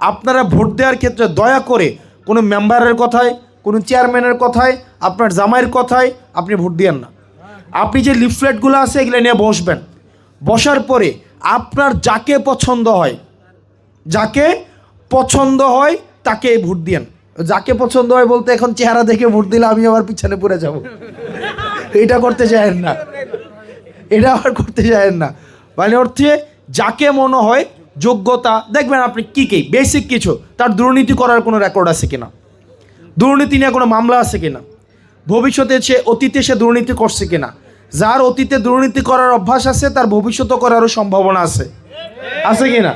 আপনারা ভোট দেওয়ার ক্ষেত্রে দয়া করে কোনো মেম্বারের কথায়, কোনো চেয়ারম্যানের কথায়, আপনার জামাইয়ের কথায় আপনি ভোট দিয়েন না। আপনি যে লিফলেটগুলো আছে এগুলো নিয়ে বসবেন। বসার পরে আপনার যাকে পছন্দ হয়, যাকে পছন্দ হয় তাকে ভোট দিয়েন। যাকে পছন্দ হয় বলতে এখন চেহারা দেখে ভোট দিলে আমি আবার পিছনে পড়ে যাব। এটা করতে চায়েন না। এটা আবার করতে চায়েন না। মানে অর্থে যাকে মনে হয় যোগ্যতা, দেখবেন আপনি কী কী বেসিক কিছু, তার দুর্নীতি করার কোনো রেকর্ড আছে কিনা? দুর্নীতি নিয়ে কোনো মামলা আছে কিনা? ভবিষ্যতে সে অতীতে সে দুর্নীতি করছে কিনা? যার অতীতে দুর্নীতি করার অভ্যাস আছে, তার ভবিষ্যতে করারও সম্ভাবনা আছে। আছে কিনা?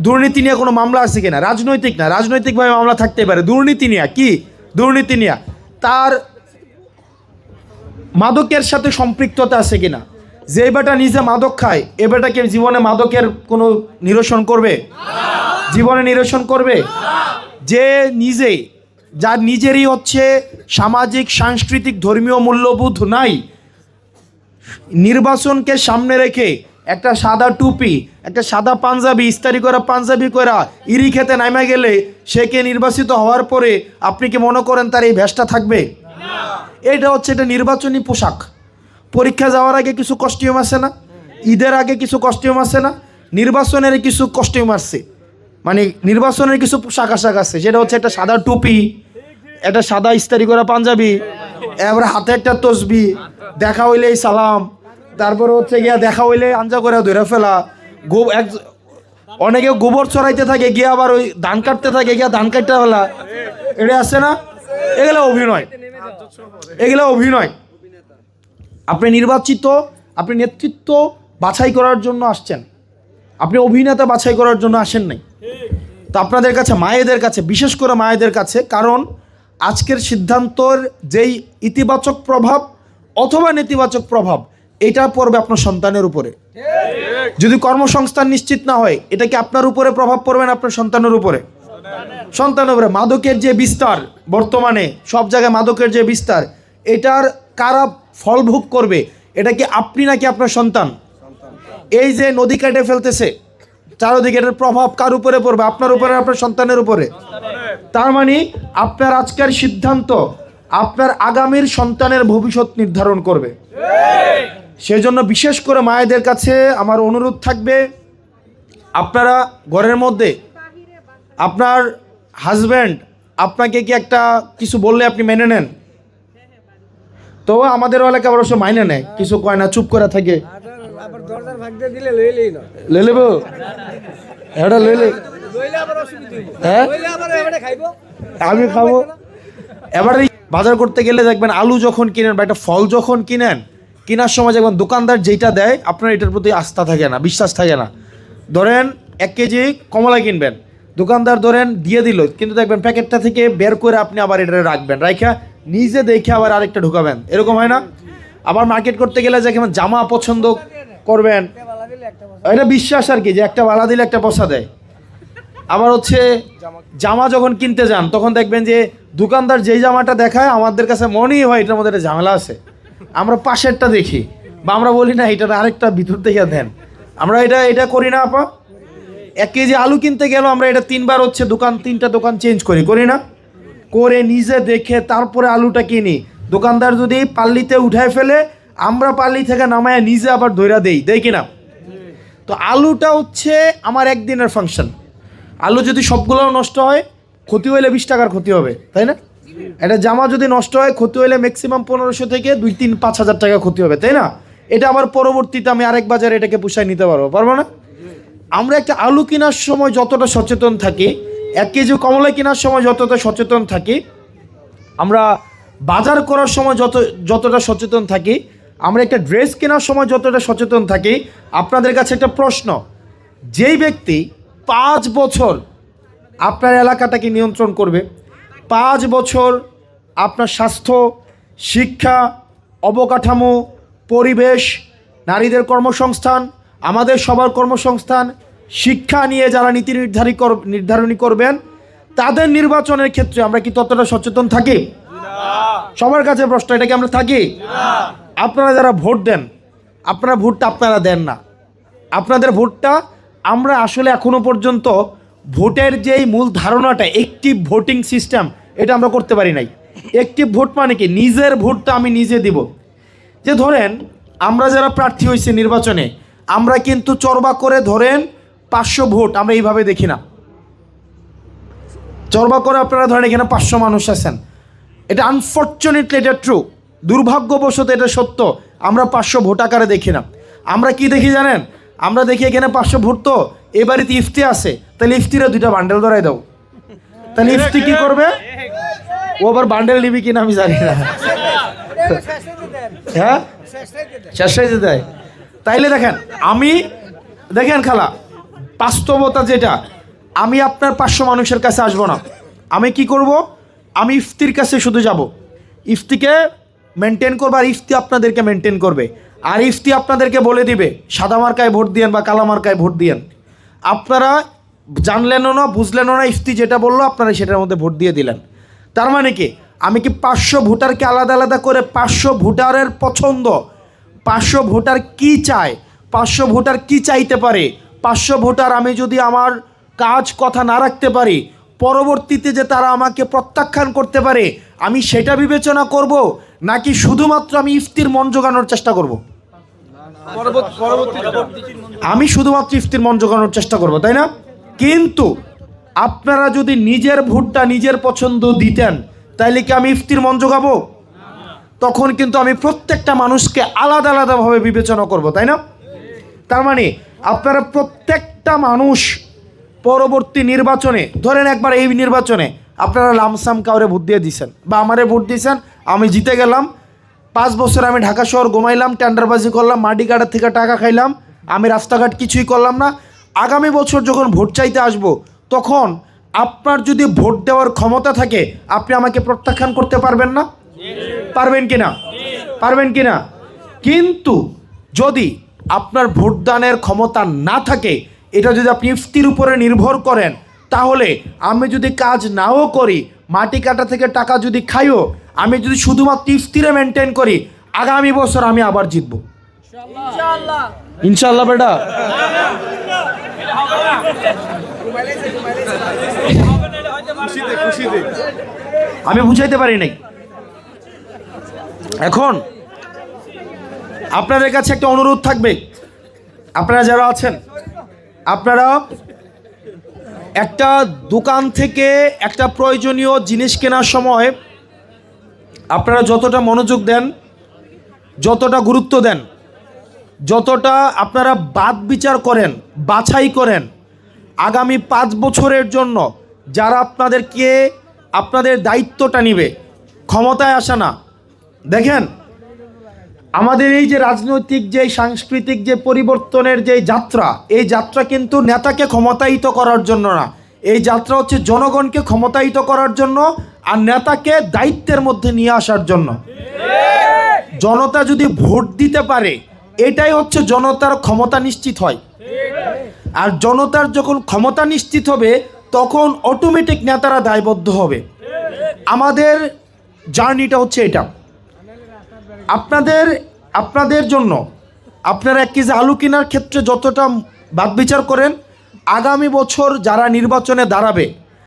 দুর্নীতি নিয়ে কোনো মামলা আছে কিনা? রাজনৈতিক না, রাজনৈতিকভাবে মামলা থাকতে পারে। দুর্নীতি নিয়ে, কি? দুর্নীতি নিয়ে। তার মাদকের সাথে সম্পৃক্ততা আছে কিনা? যে বেটা নিজে মাদক খায় এ বেটাকে জীবনে মাদকের কোনো নিরসন করবে? জীবনে নিরসন করবে? যে নিজে যার নিজেরই হচ্ছে সামাজিক সাংস্কৃতিক ধর্মীয় মূল্যবোধ নাই নির্বাচনকে সামনে রেখে একটা সাদা টুপি একটা সাদা পাঞ্জাবি ইস্তারি করা পাঞ্জাবি করা ইরি খেতে নামে গেলে সে কে নির্বাচিত হওয়ার পরে আপনি কি মনে করেন তার এই ভেসটা থাকবে? এটা হচ্ছে এটা নির্বাচনী পোশাক। পরীক্ষা যাওয়ার আগে কিছু কস্টিউম আছে না, ঈদের আগে কিছু কস্টিউম আছে না, নির্বাচনের কিছু কস্টিউম আসছে মানে নির্বাচনের কিছু পোশাক আশাক আছে সেটা হচ্ছে একটা সাদা টুপি, একটা সাদা ইস্তারি করা পাঞ্জাবি এবার হাতে একটা তসবি, দেখা হইলেই সালাম, তারপরে হচ্ছে গিয়া দেখা হইলে আঞ্জা করে ধরে ফেলা, গো এক অনেকে গোবর চড়াইতে থাকে, গিয়ে আবার ওই ধান কাটতে থাকে, গিয়া ধান কাটতে ফেলা। এটা আছে না? এগুলো অভিনয়। এগুলো অভিনয়। আপনি নির্বাচিত, আপনি নেতৃত্ব বাছাই করার জন্য আসছেন। আপনি অভিনেতা বাছাই করার জন্য আসেন নাই। তো আপনাদের কাছে, মায়েদের কাছে, বিশেষ করে মায়েদের কাছে, কারণ আজকের সিদ্ধান্তর যেই ইতিবাচক প্রভাব অথবা নেতিবাচক প্রভাব, এটা পড়বে আপনার সন্তানের উপরে। যদি কর্মসংস্থান নিশ্চিত না হয়, এটা কি আপনার উপরে প্রভাব পড়বে না আপনার সন্তানের উপরে? সন্তানের উপরে। মাদকের যে বিস্তার বর্তমানে, সব জায়গায় মাদকের যে বিস্তার, এটার কারা ফল ভোগ করবে? এটা কি আপনি নাকি আপনার সন্তান? এই যে নদী কেটে ফেলতেছে, চারোদিকে এটার প্রভাব কার উপরে পড়বে? আপনার উপরে, আপনার সন্তানের উপরে? তার মানে আপনার আজকের সিদ্ধান্ত আপনার আগামীর সন্তানের ভবিষ্যৎ নির্ধারণ করবে। সেজন্য বিশেষ করে মায়েদের কাছে আমার অনুরোধ থাকবে, আপনারা ঘরের মধ্যে আপনার হাজব্যান্ড আপনাকে কি একটা কিছু বললে আপনি মেনে নেন? তো আমাদের এলাকা অবশ্য মাইনে নেয়। কিছু কয় না চুপ করে থাকে। এটা হ্যাঁ? আমি খাব। এবারে বাজার করতে গেলে দেখবেন আলু যখন কিনেন বা একটা ফল যখন কিনেন কেনার সময় দেখবেন দোকানদার যেটা দেয় আপনার এটার প্রতি আস্থা থাকে না বিশ্বাস থাকে না। ধরেন এক কেজি কমলা কিনবেন। দোকানদার ধরেন দিয়ে দিল কিন্তু দেখবেন প্যাকেটটা থেকে বের করে আপনি আবার এটা রাখবেন। রাখা নিজে দেখে আবার আরেকটা ঢুকাবেন। এরকম হয় না? আবার মার্কেট করতে গেলে যে জামা পছন্দ করবেন, এটা বিশ্বাস আর কি, যে একটা বালা দিলে একটা পয়সা দেয়। আবার হচ্ছে জামা যখন কিনতে যান, তখন দেখবেন যে দোকানদার যেই জামাটা দেখায়, আমাদের কাছে মনেই হয় এটার মধ্যে একটা ঝামেলা আছে। আমরা পাশেরটা দেখি, বা আমরা বলি, না এটা আরেকটা ভিতর থেকে দেন। আমরা এটা এটা করি না, আপা। এক কেজি আলু কিনতে গেলেও আমরা এটা তিনবার হচ্ছে দোকান, তিনটা দোকান চেঞ্জ করি করি না? করে নিজে দেখে তারপরে আলুটা কিনি। দোকানদার যদি পাল্লিতে উঠায় ফেলে, আমরা পাল্লি থেকে নামায় নিজে আবার ধৈরা দেই দেই কিনা? তো আলুটা হচ্ছে আমার একদিনের ফাংশন আলু যদি সবগুলো নষ্ট হয়, ক্ষতি হইলে বিশ টাকার ক্ষতি হবে, তাই না? একটা জামা যদি নষ্ট হয়, ক্ষতি হইলে ম্যাক্সিমাম পনেরোশো থেকে দুই তিন পাঁচ হাজার টাকা ক্ষতি হবে, তাই না? এটা আবার পরবর্তীতে আমি আরেক বাজারে এটাকে পুষায় নিতে পারব পারব না? আমরা একটা আলু কেনার সময় যতটা সচেতন থাকি এক কেজি কমলা কেনার সময় যতটা সচেতন থাকি, আমরা বাজার করার সময় যত, যতটা সচেতন থাকি, আমরা একটা ড্রেস কেনার সময় যতটা সচেতন থাকি, আপনাদের কাছে একটা প্রশ্ন। যেই ব্যক্তি পাঁচ বছর আপনার এলাকাটাকে নিয়ন্ত্রণ করবে, পাঁচ বছর আপনার স্বাস্থ্য, শিক্ষা, অবকাঠামো, পরিবেশ, নারীদের কর্মসংস্থান, আমাদের সবার কর্মসংস্থান শিক্ষা নিয়ে যারা নীতি নির্ধারী নির্ধারণী করবেন, তাদের নির্বাচনের ক্ষেত্রে আমরা কি ততটা সচেতন থাকি? সবার কাছে প্রশ্ন, এটা কি আমরা থাকি? আপনারা যারা ভোট দেন, আপনারা ভোটটা আপনারা দেন না। আপনাদের ভোটটা আমরা আসলে এখনও পর্যন্ত ভোটের যেই মূল ধারণাটা একটি ভোটিং সিস্টেম এটা আমরা করতে পারি নাই। একটি ভোট মানে কি? নিজের ভোটটা আমি নিজে দিব। যে ধরেন, আমরা যারা প্রার্থী হয়েছি নির্বাচনে, আমরা কিন্তু চরবা করে ধরেন পাঁচশো ভোট, আমরা এইভাবে দেখি না। চরবা করে আপনারা ধরেন এখানে পাঁচশো মানুষ আছেন। এটা আনফর্চুনেটলি এটা ট্রু দুর্ভাগ্যবশত এটা সত্য, আমরা পাঁচশো ভোট আকারে দেখি না। আমরা কি দেখি জানেন? আমরা দেখি এখানে পাঁচশো ভোট তো, এ বাড়িতে ইফতি আছে, তাহলে ইফতিরা দুইটা বান্ডেল ধরাই দাও। তাহলে ইফতি কি করবে? ও আবার বান্ডেল নিবি কিনা আমি জানি না। হ্যাঁ? শেষ হয়ে দেয় তাইলে দেখেন, আমি, দেখেন খালা বাস্তবতা যেটা, আমি আপনার পাঁচশো মানুষের কাছে আসব না। আমি কি করব? আমি ইফতির কাছে শুধু যাব। ইফতিকে মেনটেন করব আর ইফতি আপনাদেরকে মেনটেন করবে। আর ইফতি আপনাদেরকে বলে দিবে, সাদা মার্কায় ভোট দিয়েন বা কালা মার্কায় ভোট দিয়েন। আপনারা জানলেনও না, বুঝলেনও না ইফতি যেটা বলল, আপনারা সেটার মধ্যে ভোট দিয়ে দিলেন। তার মানে কি? আমি কি পাঁচশো ভোটারকে আলাদা আলাদা করে পাঁচশো ভোটারের পছন্দ? পাঁচশো ভোটার কি চায়? পাঁচশো ভোটার কি চাইতে পারে? পাঁচশো ভোটার আমি যদি আমার কাজ কথা না রাখতে পারি পরবর্তীতে যে তারা আমাকে প্রত্যাখ্যান করতে পারে আমি সেটা বিবেচনা করব নাকি শুধুমাত্র আমি ইফতির মন জোগানোর চেষ্টা করব? আমি শুধুমাত্র ইফতির মন জোগানোর চেষ্টা করব তাই না? কিন্তু আপনারা যদি নিজের ভোটটা নিজের পছন্দ দিতেন তাইলে কি আমি ইফতির মন জোগাবো? তখন কিন্তু আমি প্রত্যেকটা মানুষকে আলাদা আলাদাভাবে বিবেচনা করব তাই না? তার মানে আপনারা প্রত্যেকটা মানুষ পরবর্তী নির্বাচনে, ধরেন একবার এই নির্বাচনে আপনারা লামসাম কাউরে ভোট দিয়ে দিছেন বা আমারে ভোট দিয়েছেন আমি জিতে গেলাম, পাঁচ বছর আমি ঢাকা শহর ঘুমাইলাম, টেন্ডারবাজি করলাম, মাটি কাটার থেকে টাকা খাইলাম, আমি রাস্তাঘাট কিছুই করলাম না। আগামী বছর যখন ভোট চাইতে আসব, তখন আপনার যদি ভোট দেওয়ার ক্ষমতা থাকে, আপনি আমাকে প্রত্যাখ্যান করতে পারবেন না? পারবেন কি না পারবেন কি না কিন্তু যদি আপনার ভোটদানের ক্ষমতা না থাকে এটা যদি আপনি ইফতির উপরে নির্ভর করেন তাহলে আমি যদি কাজ নাও করি মাটি কাটা থেকে টাকা যদি খাইও আমি যদি শুধুমাত্র ইফতিরে মেনটেন করি আগামী বছর আমি আবার জিতবো। ইনশাল্লাহ বেটা। আমি বুঝাইতে পারি নাই। এখন আপনাদের কাছে একটা অনুরোধ থাকবে। আপনারা যারা আছেন, আপনারা একটা দোকান থেকে একটা প্রয়োজনীয় জিনিস কেনার সময় আপনারা যতটা মনোযোগ দেন, যতটা গুরুত্ব দেন, যতটা আপনারা বাদ বিচার করেন, বাছাই করেন, আগামী পাঁচ বছরের জন্য যারা আপনাদেরকে, আপনাদের দায়িত্বটা নিবে, ক্ষমতায় আসে না। দেখেন আমাদের এই যে রাজনৈতিক, যে সাংস্কৃতিক, যে পরিবর্তনের যে যাত্রা, এই যাত্রা কিন্তু নেতাকে ক্ষমতায়িত করার জন্য না। এই যাত্রা হচ্ছে জনগণকে ক্ষমতায়িত করার জন্য আর নেতাকে দায়িত্বের মধ্যে নিয়ে আসার জন্য। জনতা যদি ভোট দিতে পারে, এটাই হচ্ছে জনতার ক্ষমতা নিশ্চিত হয়। আর জনতার যখন ক্ষমতা নিশ্চিত হবে, তখন অটোমেটিক নেতারা দায়বদ্ধ হবে। আমাদের জার্নিটা হচ্ছে এটা। আপনাদের আপনাদের জন্য আপনারা এক কেজি আলু কেনার ক্ষেত্রে যতটা বাদ বিচার করেন, আগামী বছর যারা নির্বাচনে দাঁড়াবে